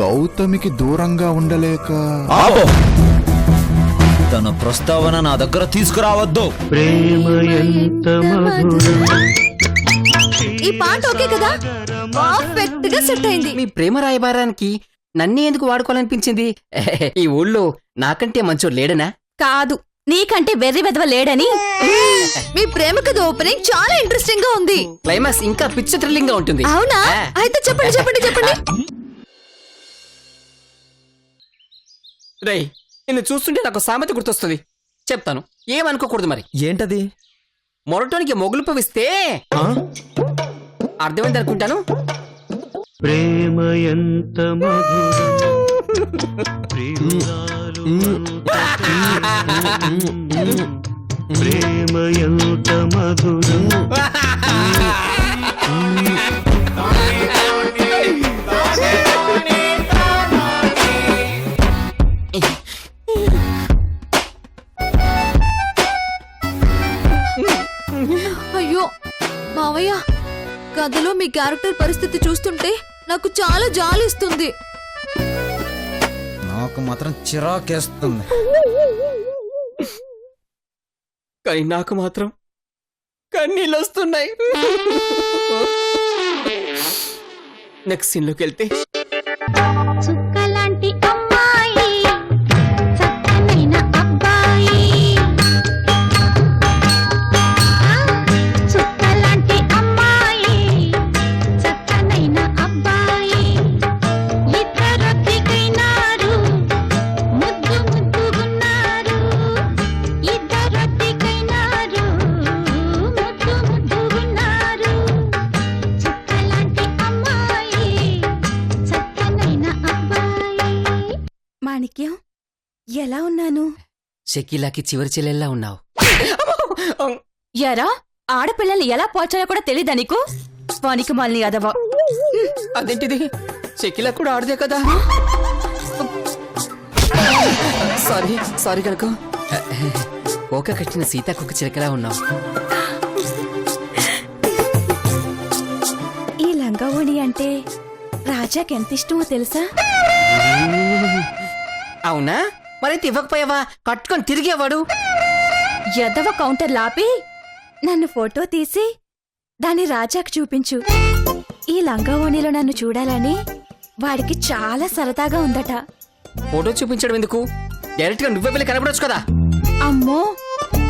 గౌతమికి దూరంగా ఉండలేక ఆపో. తన ప్రస్తావన నా దగ్గర తీసుకురావద్దు. ప్రేమ ఎంత మధురం. ఈ పాట ఓకే కదా? పర్ఫెక్ట్గా సెట్ అయింది. మీ ప్రేమ రాయబారానికి నన్నే ఎందుకు వాడుకోవాలనిపించింది? ఈ ఊళ్ళో నాకంటే మంచోడు లేడనా? కాదు నీకంటే వెర్రి వెదవ లేడని. మీ ప్రేమ కథ ఓపెనింగ్ చాలా ఇంట్రెస్టింగ్గా ఉంది. క్లైమాక్స్ ఇంకా పిచ్చ థ్రిల్లింగ్గా ఉంటుంది. అవునా. అయితే చెప్పండి చెప్పండి చెప్పండి. రేయ్ నిన్ను చూస్తుంటే నాకు సామెత గుర్తొస్తుంది. చెప్తాను. ఏమనుకోకూడదు మరి. ఏంటది? మొరటోనికి మొగులు పవిస్తే అర్థమైంది అనుకుంటాను. ప్రేమ ఎంత ప్రేమ ఎంత మధురం. మావయ్య కథలో మీ క్యారెక్టర్ పరిస్థితి చూస్తుంటే నాకు చాలా జాలిస్తుంది. నాకు మాత్రం చిరాకేస్తుంది. కానీ నాకు మాత్రం కన్నీళ్ళు వస్తున్నాయి నెక్స్ట్ సీన్లోకి వెళ్తే షకీలాకి చివరి చెల్లెల్లా ఉన్నావు. ఎరా ఆడపిల్లల్ని ఎలా పోల్చాలో కూడా తెలీదా నీకు? వానికి మళ్ళీ అదవా అదేంటిది? షకీలా కూడా ఆడదే కదా? సారీ సారీ కనుక. ఓక కట్టిన సీతాకొక చిలకలా ఉన్నావు. ఈ లంగావోణి అంటే రాజాకి ఎంత ఇష్టమో తెలుసా? అవునా? మరైతే ఇవ్వకపోయావా? కట్టుకొని తిరిగేవాడు. ఎదవ కౌంటర్ లాపి నన్ను ఫోటో తీసి దాన్ని రాజాకు చూపించు. ఈ లంగావోణిలో నన్ను చూడాలని వాడికి చాలా సరదాగా ఉందట. ఫోటో చూపించడం ఎందుకు? డైరెక్ట్గా నువ్వే వెళ్ళి కనపడొచ్చు కదా. అమ్మో!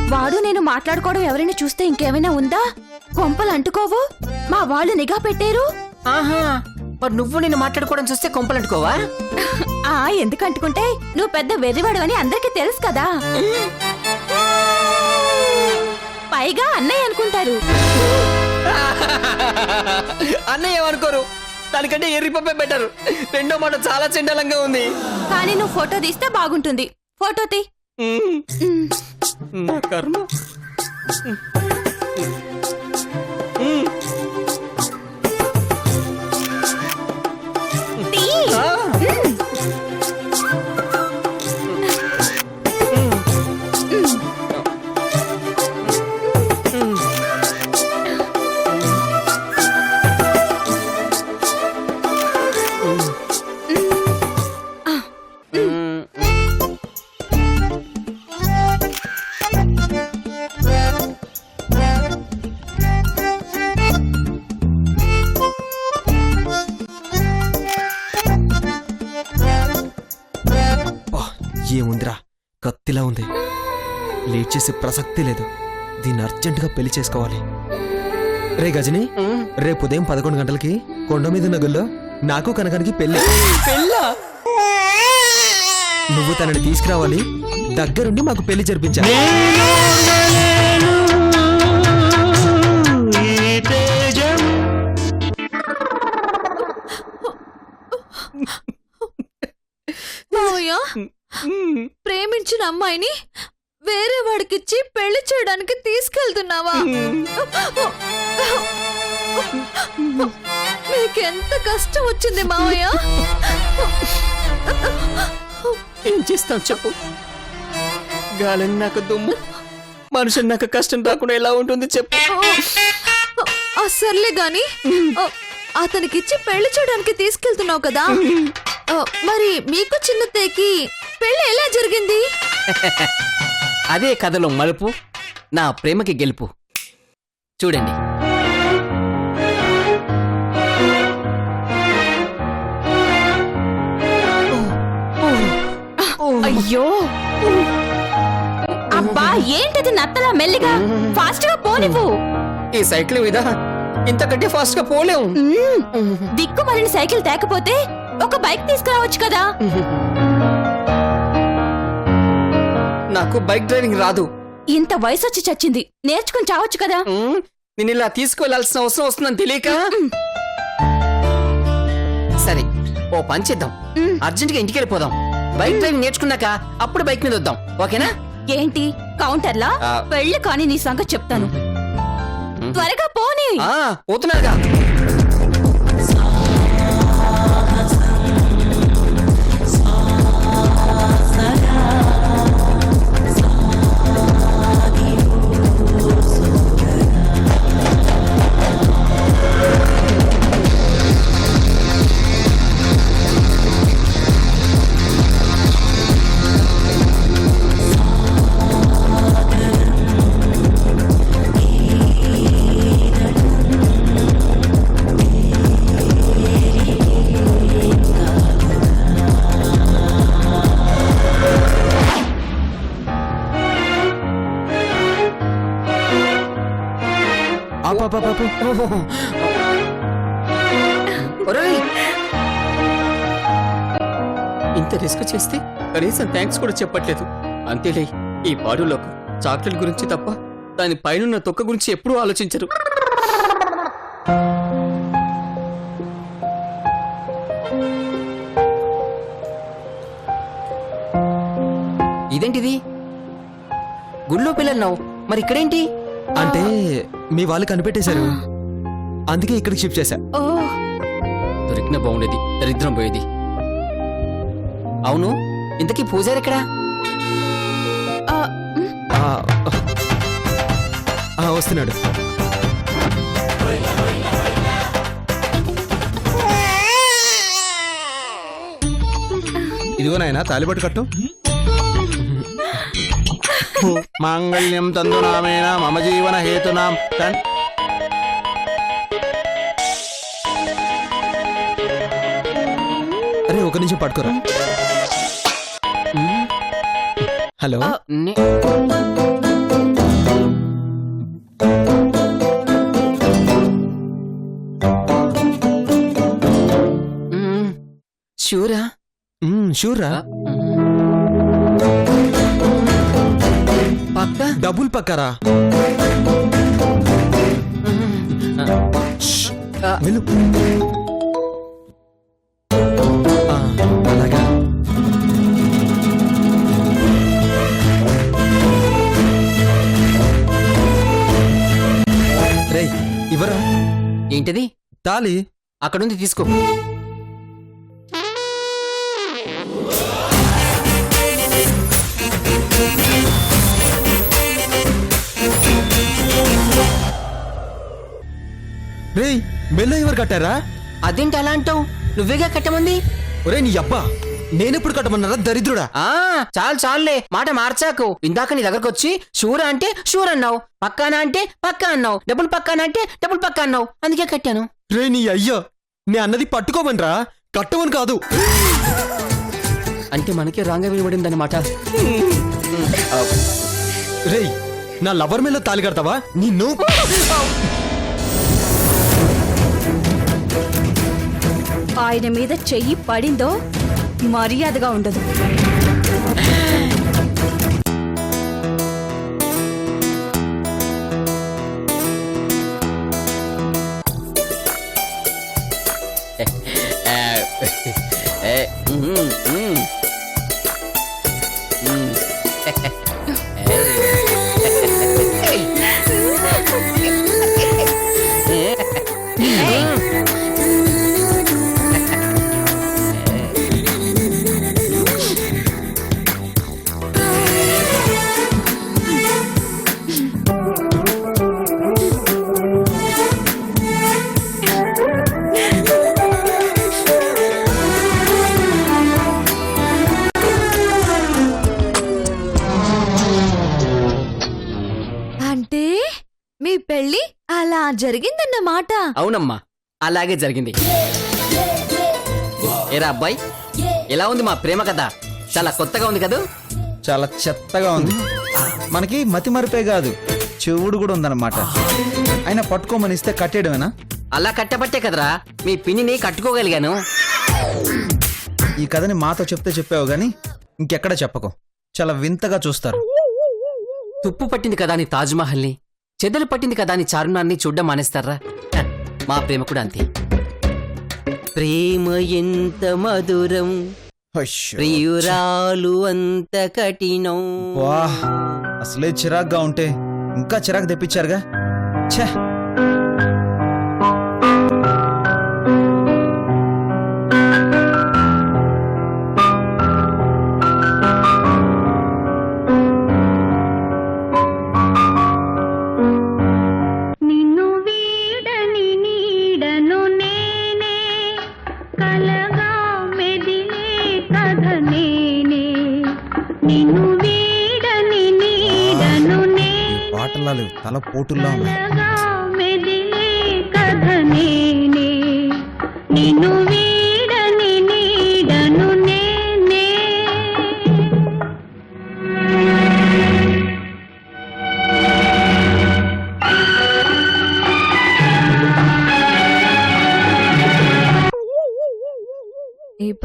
వాడు నేను మాట్లాడుకోవడం ఎవరైనా చూస్తే ఇంకేమైనా ఉందా? కొంపలు అంటుకోవు? మా వాళ్ళు నిఘా పెట్టారు? ఆహా! మరి నువ్వు నేను మాట్లాడుకోవడం చూస్తే కొంపలంటుకోవా ఆ ఎందుకు అంటుకుంటే? నువ్వు పెద్ద వెర్రివాడు అని అందరికీ తెలుసు కదా. పైగా అన్నయ్య అనుకుంటారు. అన్నయ్య ఏమనుకోరు? దానికంటే ఎర్రి పప్పే బెటర్. రెండో మాట చాలా చెండలంగా ఉంది. కానీ నువ్వు ఫోటో తీస్తే బాగుంటుంది. ఫోటో తీ. కర్మ. లేట్ చేసే ప్రసక్తి లేదు దీన్ని అర్జెంటుగా పెళ్ళి చేసుకోవాలి రే గజని. రేపు ఉదయం పదకొండు గంటలకి కొండ మీద నగుల్లో నాకు కనకానికి పెళ్ళి పెళ్ళా నువ్వు తనని తీసుకురావాలి దగ్గరుండి మాకు పెళ్ళి జరిపించాలి. ప్రేమించిన అమ్మాయిని వేరే వాడికిచ్చి పెళ్ళి చేయడానికి తీసుకెళ్తున్నావా? మీకెంత కష్టం వచ్చింది మావయ్య? ఏం చేస్తాం చెప్పు? గాలని నాకు దుమ్ము మనుషులు నాకు కష్టం రాకుండా ఎలా ఉంటుంది చెప్పు? సర్లే గాని అతనికిచ్చి పెళ్ళి చేయడానికి తీసుకెళ్తున్నావు కదా? మరి మీకు చిన్నత్తయ్యకి పెళ్ళి ఎలా జరిగింది? అదే కథలో మలుపు నా ప్రేమకి గెలుపు. చూడండి. అయ్యో. అబ్బా ఏంటది నత్తలా మెల్లిగా? ఫాస్ట్గా పోనివ్వు. ఈ సైకిల్ మీద ఇంతకంటే ఫాస్ట్గా పోలేము మ్మ్. దిక్కు మరిన సైకిల్ తేకపోతే ఒక బైక్ తీసుకురావచ్చు కదా. నాకు బైక్ డ్రైవింగ్ రాదు. ఇంత వయసు వచ్చి చచ్చింది. నేర్చుకుని చావచ్చు కదా? నేను ఇలా తీసుకువెళ్ళాల్సిన అవసరం వస్తుందని తెలియక? సరే ఓ పని చేద్దాం. అర్జెంట్గా ఇంటికి వెళ్ళిపోదాం. బైక్ డ్రైవింగ్ నేర్చుకున్నాక అప్పుడు బైక్ మీద వద్దాం. ఓకేనా? ఏంటి? కౌంటర్లా. పెళ్ళి కాని నీ సంగతి చెప్తాను. త్వరగా పోనీ. ఆ పోతున్నారుగా ఇంత రిస్క్ చేస్తే కనీసం థ్యాంక్స్ కూడా చెప్పట్లేదు. అంతేలే ఈ పాడులోకి చాక్లెట్ గురించి తప్ప దాని పైనున్న తొక్క గురించి ఎప్పుడూ ఆలోచించరు. ఇదేంటిది? గుళ్ళో పిల్లలు మరి ఇక్కడేంటి అంటే మీ వాళ్ళు కనిపెట్టేశారు. అందుకే ఇక్కడికి షిఫ్ట్ చేశా. ఓ. దొరికిన బాగుండేది దరిద్రం పోయేది. అవును ఇంతకీ పూజారి ఎక్కడా? ఆ, మ్, ఆ, ఆ, వస్తున్నాడు. ఇదిగో నాయనా తాలిబట్టు కట్టు. మాంగళ్యం తందునామేన మమ జీవన హేతునాం. ఒక నిమిషం పట్టుకోరా. హలో. షూరా? షూర్? పక్క? డబుల్ పక్కరా? వెళ్ళు. ఏంటిది? తాలి అక్కడుంది తీసుకో. రేయ్ మెల్ల ఎవరు కట్టారా? అదేంటి అలా అంటావు? నువ్వేగా కట్టమంది? ఒరే నీ అబ్బా. నేనెప్పుడు కట్టమన్నారా? దరిద్రుడా? ఆ చాలు చాలులే. మాట మార్చాకు. ఇందాక నీ దగ్గరకు వచ్చి షూరా అంటే షూర్ అన్నావు. పక్కానా అంటే పక్కా అన్నావు. డబుల్ పక్కానా అంటే డబుల్ పక్కా అన్నావు. అందుకే కట్టాను. రే నీ అయ్యా నే అన్నది పట్టుకోమనరా? కట్టమని కాదు. అంటే మనకే రాంగా వినబడింది అనమాట రేయ్ నా లవర్ మీద తాలి కడతావా? నిన్ను ఆయన మీద చెయ్యి పడిందో? మర్యాదగా ఉండదు Eh, mm, mm. అవునమ్మా అలాగే జరిగింది. ఏరా అబ్బాయి ఎలా ఉంది మా ప్రేమ కథ? చాలా కొత్తగా ఉంది కదూ? చాలా చెత్తగా ఉంది. మనకి మతి మరిపే కాదు చెవుడు కూడా ఉందన్నమాట. అయినా పట్టుకోమని ఇస్తే కట్టేయడమేనా? అలా కట్టబట్టే కదరా మీ పిన్నిని కట్టుకోగలిగాను. ఈ కథని మాతో చెప్తే చెప్పావు గాని ఇంకెక్కడ చెప్పకు. చాలా వింతగా చూస్తారు. తుప్పు పట్టింది కదా అని తాజ్మహల్ని చెదలు పట్టింది కదా అని చారునాన్ని చూడ్డం మానేస్తారా? మా ప్రేమ కూడా అంతే. ప్రేమ ఎంత మధురం. ప్రియురాలు అంత కఠినం. వా అసలే చిరాగ్గా ఉంటే ఇంకా చిరాకు తెప్పించారుగా. ఛే.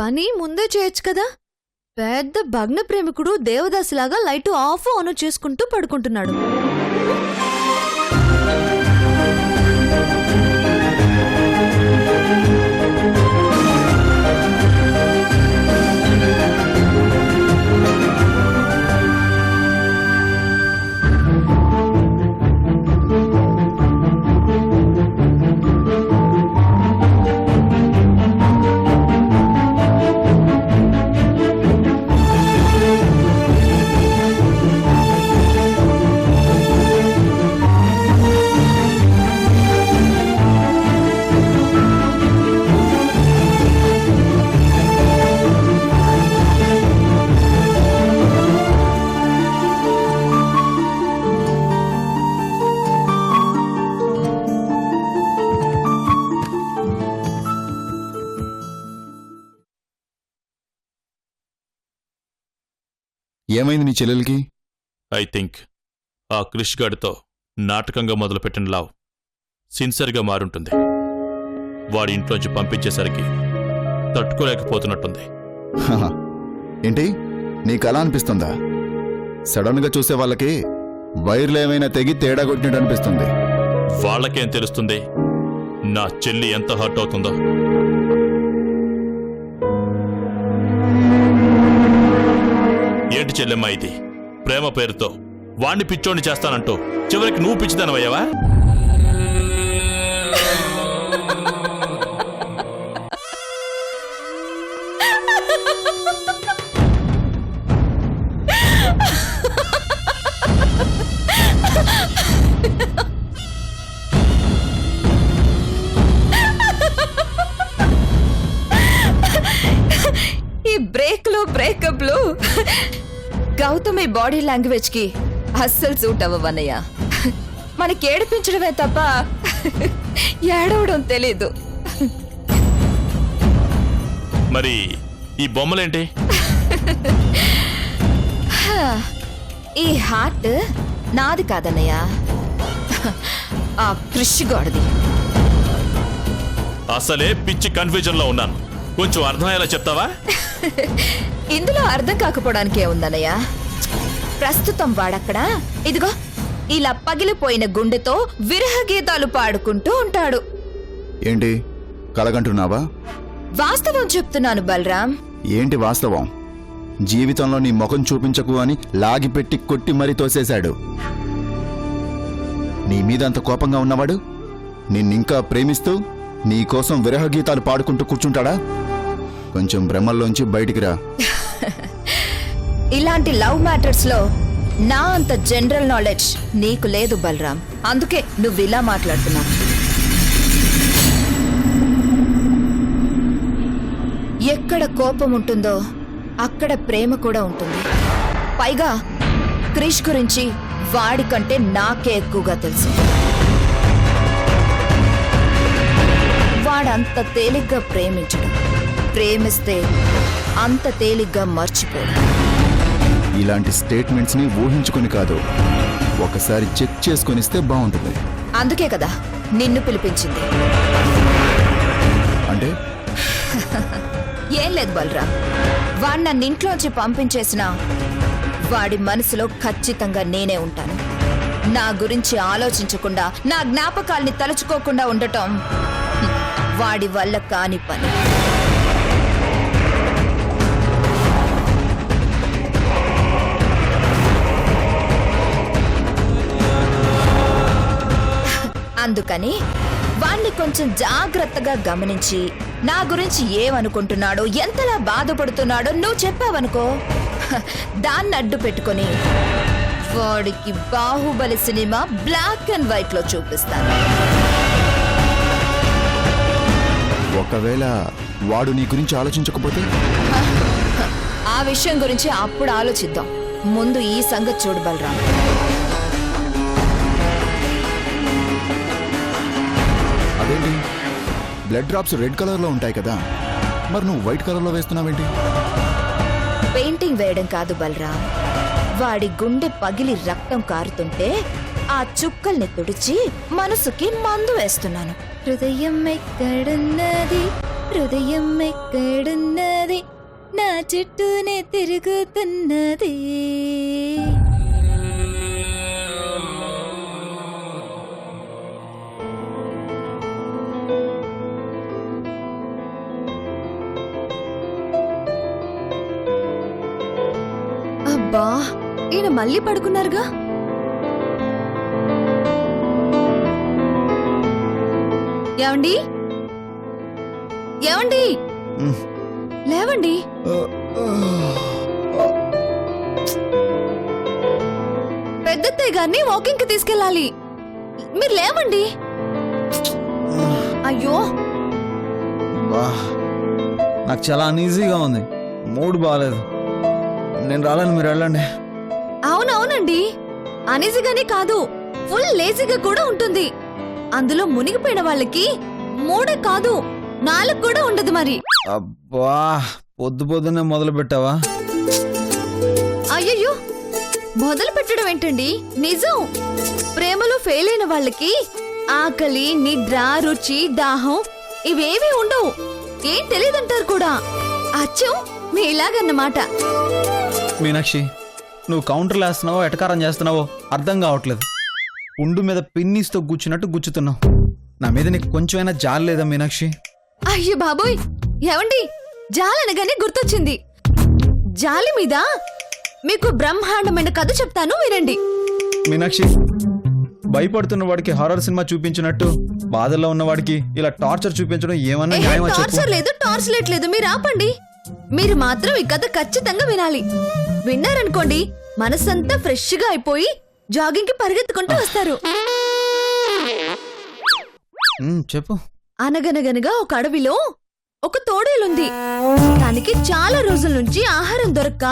పని ముందే చేయొచ్చు కదా? పెద్ద భగ్న ప్రేమికుడు దేవదాసిలాగా లైటు ఆఫ్ ఆన్ చేసుకుంటూ పడుకుంటున్నాడు. చెల్లెలకి? ఐ థింక్ ఆ క్రిష్ గాడితో నాటకంగా మొదలుపెట్టిన లవ్ సిన్సియర్గా మారుంటుంది. వాడి ఇంట్లోంచి పంపించేసరికి తట్టుకోలేకపోతున్నట్టుంది. ఏంటి? నీకు అలా అనిపిస్తుందా? సడన్గా చూసే వాళ్ళకి వైర్లు ఏమైనా తెగి తేడా కొట్టినట్టు అనిపిస్తుంది. వాళ్ళకేం తెలుస్తుంది? నా చెల్లి ఎంత హర్ట్ అవుతుందో. చెల్లెమ్మ ఇది. ప్రేమ పేరుతో వాణ్ణి పిచ్చోడిని చేస్తానంటూ చివరికి నువ్వు పిచ్చిదానవయ్యావా గౌతమి బాడీ లాంగ్వేజ్కి అస్సలు సూట్ అవ్వవన్నయ్య. మనకి ఏడిపించడమే తప్ప ఏడవడం తెలీదు. మరి ఈ బొమ్మలేంటి? ఈ హార్ట్ నాది కాదన్నయ్య. ఆ కృషి గోడది. అసలే పిచ్చి కన్ఫ్యూజన్లో ఉన్నాను. కొంచెం అర్థమయ్యేలా చెప్తావా? ఇందులో అర్థం కాకపోవడానికి ఏముందన్నయ్య ప్రస్తుతం వాడక్కడ? ఇదిగో ఇలా పగిలిపోయిన గుండెతో విరహ గీతాలు పాడుకుంటూ ఉంటాడు. ఏంటి? కలగంటున్నావా? వాస్తవం చెప్తున్నాను బలరాం. ఏంటి వాస్తవం? జీవితంలో నీ ముఖం చూపించకు అని లాగిపెట్టి కొట్టి మరీ తోసేశాడు. నీ మీద అంత కోపంగా ఉన్నవాడు? నిన్నింకా ప్రేమిస్తూ నీ కోసం విరహ గీతాలు పాడుకుంటూ కూర్చుంటాడా? కొంచెం భ్రమల్లోంచి బయటికి రా. ఇలాంటి లవ్ మ్యాటర్స్లో నా అంత జనరల్ నాలెడ్జ్ నీకు లేదు బలరాం. అందుకే నువ్వు ఇలా మాట్లాడుతున్నావు. ఎక్కడ కోపం ఉంటుందో అక్కడ ప్రేమ కూడా ఉంటుంది. పైగా క్రిష్ గురించి వాడికంటే నాకే ఎక్కువగా తెలుసు. వాడంత తేలిగ్గా ప్రేమించడం ప్రేమిస్తే అంత తేలిగ్గా మర్చిపోడు ఇలాంటి స్టేట్మెంట్స్ని ఊహించుకుని కాదు. ఒకసారి చెక్ చేసుకొనిస్తే బాగుంటుంది. అందుకే కదా నిన్ను పిలిపించింది. అంటే? ఏం లేదు బలరాం. వాడు నన్ను ఇంట్లోంచి పంపించేసిన వాడి మనసులో ఖచ్చితంగా నేనే ఉంటాను. నా గురించి ఆలోచించకుండా నా జ్ఞాపకాల్ని తలుచుకోకుండా ఉండటం వాడి వల్ల కాని పని. అందుకని వాణ్ణి కొంచెం జాగ్రత్తగా గమనించి నా గురించి ఏమనుకుంటున్నాడో ఎంతలా బాధపడుతున్నాడో నువ్వు చెప్పావనుకో. దాన్ని అడ్డు పెట్టుకొని వాడికి బాహుబలి సినిమా బ్లాక్ అండ్ వైట్లో చూపిస్తాను. ఒకవేళ వాడు నీ గురించి ఆలోచించకపోతే? ఆ విషయం గురించి అప్పుడు ఆలోచిద్దాం. ముందు ఈ సంగతి చూడు బలరాం. బ్లడ్ డ్రాప్స్ రెడ్ కలర్లో ఉంటాయి కదా. మరి నువ్వు వైట్ కలర్లో వేస్తున్నావేంటి? పెయింటింగ్ వేయడం కాదు బలరాం. వాడి గుండె పగిలి రక్తం కారుతుంటే ఆ చుక్కల్ని తుడిచి మనసుకి మందు వేస్తున్నాను. హృదయం ఎక్కడున్నది? హృదయం ఎక్కడున్నది? నా చుట్టూనే తిరుగుతున్నది. అబ్బా ఈయన మళ్ళీ పడుకున్నారుగా? ఏమండి ఏమండి. లేవండి. పెద్దత్తయ్య గారిని వాకింగ్కి తీసుకెళ్ళాలి. మీరు లేవండి. అయ్యో. నాకు చాలా అన్ఈజీగా ఉంది. మూడ్ బాగాలేదు నేను రాలేను మీరు వెళ్ళండి. అవునవునండి. అనీజీగానే కాదు ఫుల్ లేజీగా కూడా ఉంటుంది. అందులో మునిగిపోయిన వాళ్ళకి మూడే కాదు నాలుగు కూడా ఉండదు మరి. అబ్బా పొద్దు పొద్దున్నే మొదలు పెట్టావా? అయ్యయ్యో మొదలు పెట్టడం ఏంటండి? నిజం. ప్రేమలో ఫెయిల్ అయిన వాళ్ళకి ఆకలి నిద్ర రుచి దాహం ఇవేమీ ఉండవు. ఏం తెలియదంటారు కూడా. అచ్చం. మీలాగన్నమాట మీనాక్షి నువ్వు కౌంటర్లు వేస్తున్నావో ఎటకారం చేస్తున్నావో అర్థం కావట్లేదు. ఉండు మీద పిన్నీస్తో గుచ్చినట్టు గుచ్చుతున్నావు. నా మీద నీకు కొంచెమైనా జాలి లేదా మీనాక్షి? అయ్యో బాబోయ్! ఏవండి? జాలనగానే గుర్తొచ్చింది. జాలి మీద మీకు బ్రహ్మాండమైన కథ చెప్తాను వినండి. మీనాక్షి భయపడుతున్న వాడికి హారర్ సినిమా చూపించినట్టు బాధల్లో ఉన్న వాడికి ఇలా టార్చర్ చూపించడం ఏమన్నా టార్చర్ లేదు టార్చ్ లైట్ లేదు మీరు ఆపండి. మీరు మాత్రం ఈ కథ ఖచ్చితంగా వినాలి. విన్నారనుకోండి మనసంతా ఫ్రెష్గా అయిపోయి జాగింగ్కి పరిగెత్తుకుంటూ వస్తారు. చెప్పు. అనగనగనగా ఒక అడవిలో ఒక తోడేలుంది. దానికి చాలా రోజుల నుంచి ఆహారం దొరక్క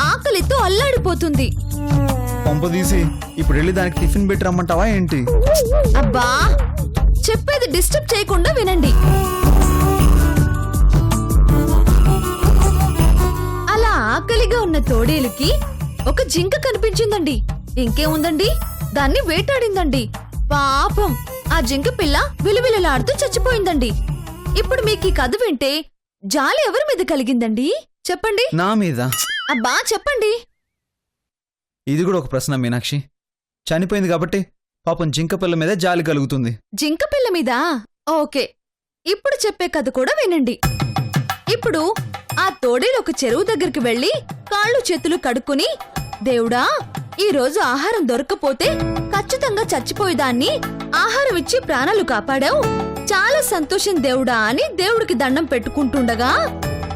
ఆకలితో అల్లాడిపోతుంది. పంపదీసి ఇప్పుడు వెళ్ళి దానికి టిఫిన్ పెట్టి రమ్మంటావా ఏంటి? అబ్బా చెప్పేది డిస్టర్బ్ చేయకుండా వినండి. ఆకలిగా ఉన్న తోడేలుకి ఒక జింక కనిపించిందండి. ఇంకేముందండి? దాన్ని వేటాడిందండి. పాపం ఆ జింక పిల్ల విలువిలలాడుతూ చచ్చిపోయిందండి. ఇప్పుడు మీకు ఈ కథ వింటే జాలి ఎవరి మీద కలిగిందండి? చెప్పండి. నా మీద. అబ్బా చెప్పండి. ఇది కూడా ఒక ప్రశ్న మీనాక్షి. చనిపోయింది కాబట్టి పాపం జింక పిల్ల మీద జాలి కలుగుతుంది. జింక పిల్ల మీద? ఓకే. ఇప్పుడు చెప్పే కథ కూడా వినండి. ఇప్పుడు ఆ తోడేలు ఒక చెరువు దగ్గరికి వెళ్ళి కాళ్ళు చేతులు కడుక్కుని దేవుడా ఈ రోజు ఆహారం దొరక్కపోతే ఖచ్చితంగా చచ్చిపోయేదాన్ని. ఆహారం ఇచ్చి ప్రాణాలు కాపాడావు. చాలా సంతోషం దేవుడా అని దేవుడికి దండం పెట్టుకుంటుండగా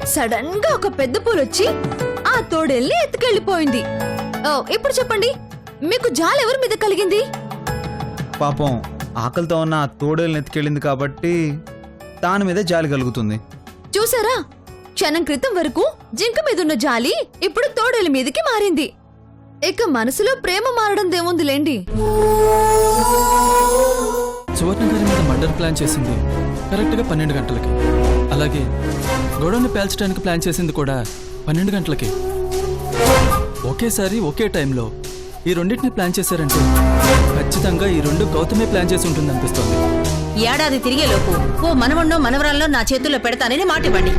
సడన్గా ఒక పెద్ద పూలొచ్చి ఆ తోడేల్ని ఎత్తుకెళ్ళిపోయింది ఓ ఇప్పుడు చెప్పండి మీకు జాలి ఎవరి మీద కలిగింది? పాపం ఆకలితో ఉన్న ఆ తోడేళ్ళని ఎత్తుకెళ్ళింది కాబట్టి దాని మీదే జాలి కలుగుతుంది. చూసారా? క్షణం క్రితం వరకు జింక మీదున్న జాలి ఇప్పుడు తోడేలి మీదకి మారింది. ఇక మనసులో ప్రేమ మారడం దేముందిలేండి సువర్ణ గారి మీద మర్డర్ ప్లాన్ చేసింది కరెక్ట్గా పన్నెండు గంటలకి. అలాగే గొడవని పేల్చడానికి ప్లాన్ చేసింది కూడా పన్నెండు గంటలకి. ఒకేసారి ఒకే టైంలో ఈ రెండింటిని ప్లాన్ చేశారంటే ఖచ్చితంగా ఈ రెండు గౌతమే ప్లాన్ చేసి ఉంటుంది అనిపిస్తోంది ఏడాది తిరిగేలోపు ఓ మనవణ్ణో మనవరాల్లో నా చేతుల్లో పెడతానని మాట ఇవ్వండి